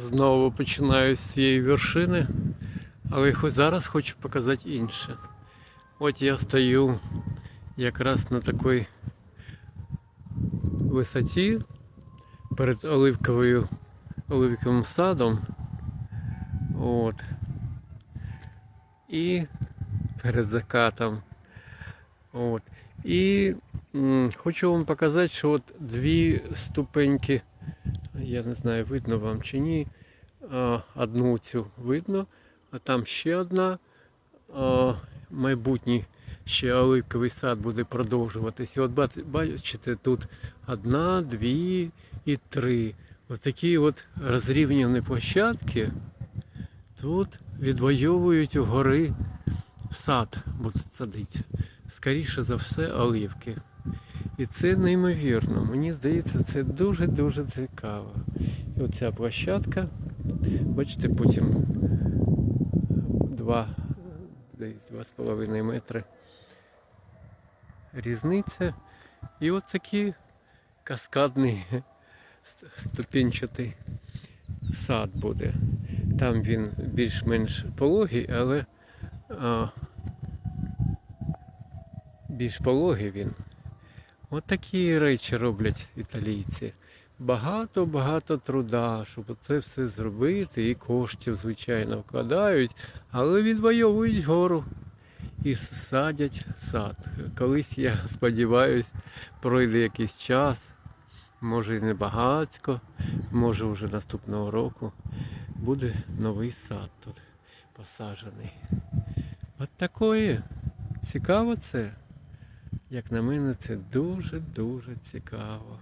Знову починаю з цієї вершини, але зараз хочу показати інше. От я стою якраз на такій висоті перед оливковою, оливковим садом. От. І перед закатом. От. І м, хочу вам показати, що от дві ступеньки, я не знаю, видно вам чи ні. Одну цю видно, а там ще одна. Майбутній ще оливковий сад буде продовжуватися. От бачите, тут одна, дві і три. Отакі от розрівняні площадки тут відвоюють угори сад будуть садити. Скоріше за все, оливки. І це неймовірно. Мені здається, це дуже-дуже цікаво. І оця площадка, бачите, потім два, десь два з половиною метри різниця. І от такий каскадний ступінчатий сад буде. Там він більш-менш пологий, але а, більш пологий він. От такі речі роблять італійці. Багато-багато труда, щоб це все зробити, і коштів, звичайно, вкладають, але відвоюють гору і садять сад. Колись, я сподіваюся, пройде якийсь час, може і не багатько, може вже наступного року буде новий сад тут посаджений. От такої. Цікаво це. Як на мене, це дуже-дуже цікаво.